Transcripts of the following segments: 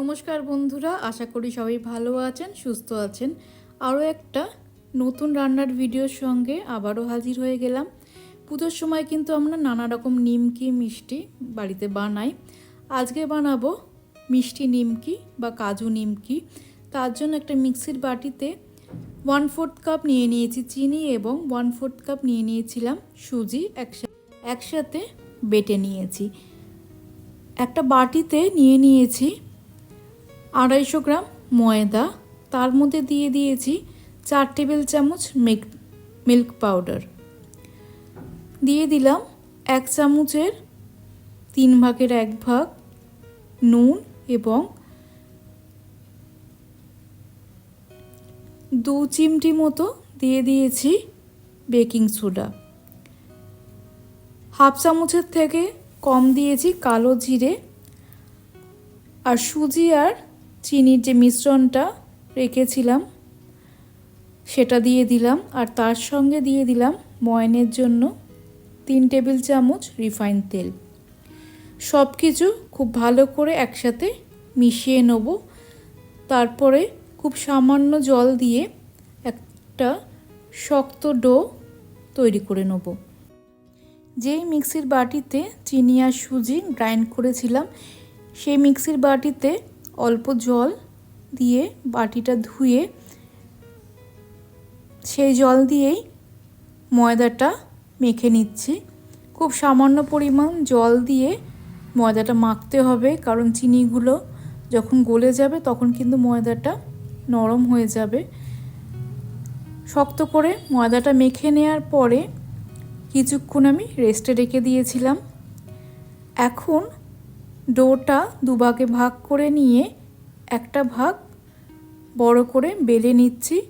নমস্কার বন্ধুরা, আশা করি সবাই ভালো আছেন, সুস্থ আছেন। আরও একটা নতুন রান্নার ভিডিওর সঙ্গে আবারও হাজির হয়ে গেলাম। পুজোর সময় কিন্তু আমরা নানা রকম নিমকি, মিষ্টি বাড়িতে বানাই। আজকে বানাবো মিষ্টি নিমকি বা কাজু নিমকি। তার জন্য একটা মিক্সির বাটিতে ওয়ান ফোর্থ কাপ নিয়ে নিয়েছি চিনি এবং ওয়ান ফোর্থ কাপ নিয়ে নিয়েছিলাম সুজি একসাথে একসাথে বেটে নিয়েছি। একটা বাটিতে নিয়ে নিয়েছি আড়াইশো গ্রাম ময়দা, তার মধ্যে দিয়ে দিয়েছি চার টেবিল চামচ মিল্ক মিল্ক পাউডার। দিয়ে দিলাম এক চামচের তিন ভাগের এক ভাগ নুন এবং দু চিমটি মতো দিয়ে দিয়েছি বেকিং সোডা। হাফ চামচের থেকে কম দিয়েছি কালো জিরে আর সুজি আর চিনির যে মিশ্রণটা রেখেছিলাম, সেটা দিয়ে দিলাম আর তার সঙ্গে দিয়ে দিলাম ময়নের জন্য তিন টেবিল চামচ রিফাইন তেল। সব কিছু খুব ভালো করে একসাথে মিশিয়ে নেব। তারপরে খুব সামান্য জল দিয়ে একটা শক্ত ডো তৈরি করে নেব। যেই মিক্সির বাটিতে চিনি আর সুজি গ্রাইন্ড করেছিলাম, সেই মিক্সির বাটিতে অল্প জল দিয়ে বাটিটা ধুয়ে, সেই জল দিয়েই ময়দাটা মেখে নিচ্ছি। খুব সামান্য পরিমাণ জল দিয়ে ময়দাটা মাখতে হবে, কারণ চিনিগুলো যখন গলে যাবে তখন কিন্তু ময়দাটা নরম হয়ে যাবে। শক্ত করে ময়দাটা মেখে নেওয়ার পরে কিছুক্ষণ আমি রেস্টে রেখে দিয়েছিলাম। এখন ডোটা দুভাগে ভাগ করে নিয়ে একটা ভাগ বড় করে বেলে নিচ্ছি।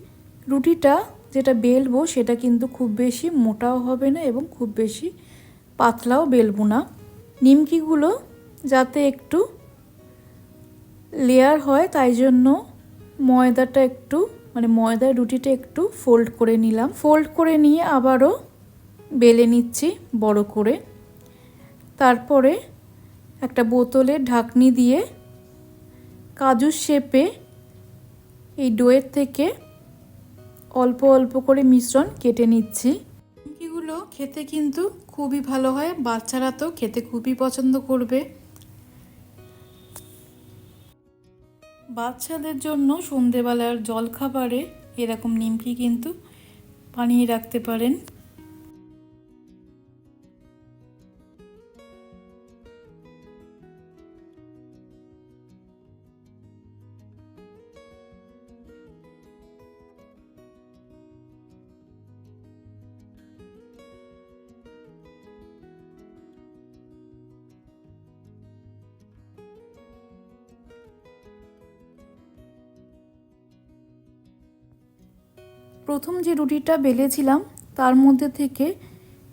রুটিটা যেটা বেলবো সেটা কিন্তু খুব বেশি মোটাও হবে না এবং খুব বেশি পাতলাও বেলবো না। নিমকিগুলো যাতে একটু লেয়ার হয় তাই জন্য ময়দাটা একটু মানে ময়দার রুটিটা একটু ফোল্ড করে নিলাম। ফোল্ড করে নিয়ে আবারও বেলে নিচ্ছি বড় করে। তারপরে একটা বোতলের ঢাকনি দিয়ে কাজুর শেপে এই ডোয়ের থেকে অল্প অল্প করে মিশ্রণ কেটে নিচ্ছি। নিমকিগুলো খেতে কিন্তু খুবই ভালো হয়, বাচ্চারা তো খেতে খুবই পছন্দ করবে। বাচ্চাদের জন্য সন্ধেবেলার জলখাবারে এরকম নিমকি কিন্তু বানিয়ে রাখতে পারেন। প্রথম যে রুটিটা বেলেছিলাম, তার মধ্যে থেকে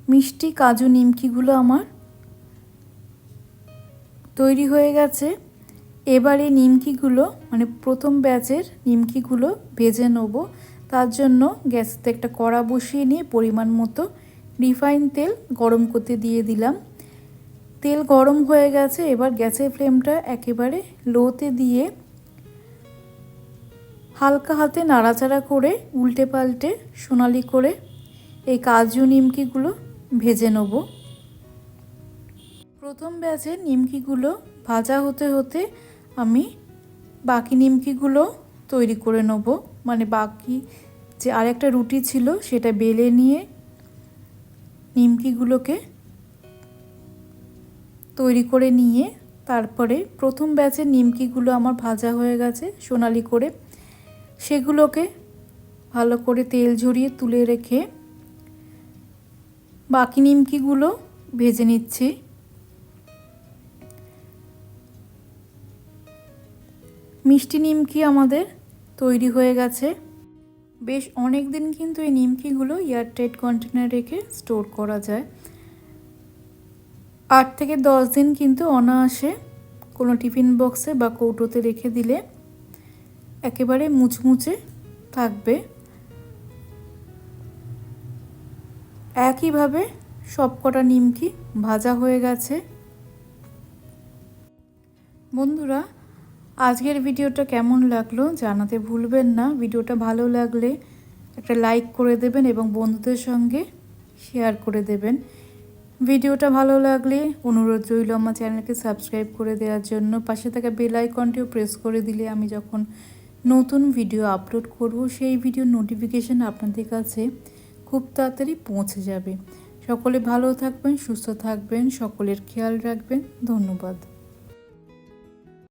মিষ্টি, কাজু, নিমকিগুলো আমার তৈরি হয়ে গেছে। এবার এই নিমকিগুলো মানে প্রথম ব্যাচের নিমকিগুলো ভেজে নেব। তার জন্য গ্যাসেতে একটা কড়া বসিয়ে নিয়ে পরিমাণ মতো রিফাইন তেল গরম করতে দিয়ে দিলাম। তেল গরম হয়ে গেছে, এবার গ্যাসের ফ্লেমটা একেবারে লোতে দিয়ে হালকা হাতে নাড়াচাড়া করে উল্টে পাল্টে সোনালি করে এই কাজু নিমকিগুলো ভেজে নেব। প্রথম ব্যাচে নিমকিগুলো ভাজা হতে হতে আমি বাকি নিমকিগুলো তৈরি করে নেব। মানে বাকি যে আরেকটা রুটি ছিল সেটা বেলে নিয়ে নিমকিগুলোকে তৈরি করে নিয়ে তারপরে প্রথম ব্যাচের নিমকিগুলো আমার ভাজা হয়ে গেছে সোনালি করে সেগুলোকে ভালো করে তেল ঝরিয়ে তুলে রেখে বাকি নিমকিগুলো ভেজে নিচ্ছি। মিষ্টি নিমকি আমাদের তৈরি হয়ে গেছে। বেশ অনেক দিন কিন্তু এই নিমকিগুলো এয়ারটাইট কন্টেনার রেখে স্টোর করা যায়। আট থেকে দশ দিন কিন্তু অনায়াসে কোনো টিফিন বক্সে বা কৌটোতে রেখে দিলে একেবারে মুচমুচে থাকবে। একইভাবে সব কটা নিমকি ভাজা হয়ে গেছে। বন্ধুরা, আজকের ভিডিওটা কেমন লাগল জানাতে ভুলবেন না। ভিডিওটা ভালো লাগলে একটা লাইক করে দেবেন এবং বন্ধুদের সঙ্গে শেয়ার করে দেবেন। ভিডিওটা ভালো লাগলে অনুরোধ রইল আমার চ্যানেলকে সাবস্ক্রাইব করে দেওয়ার জন্য। পাশে থাকা বেল আইকনটিও প্রেস করে দিলে আমি যখন নতুন ভিডিও আপলোড করব, সেই ভিডিও নোটিফিকেশান আপনাদের কাছে খুব তাড়াতাড়ি পৌঁছে যাবে। সকলে ভালো থাকবেন, সুস্থ থাকবেন, সকলের খেয়াল রাখবেন। ধন্যবাদ।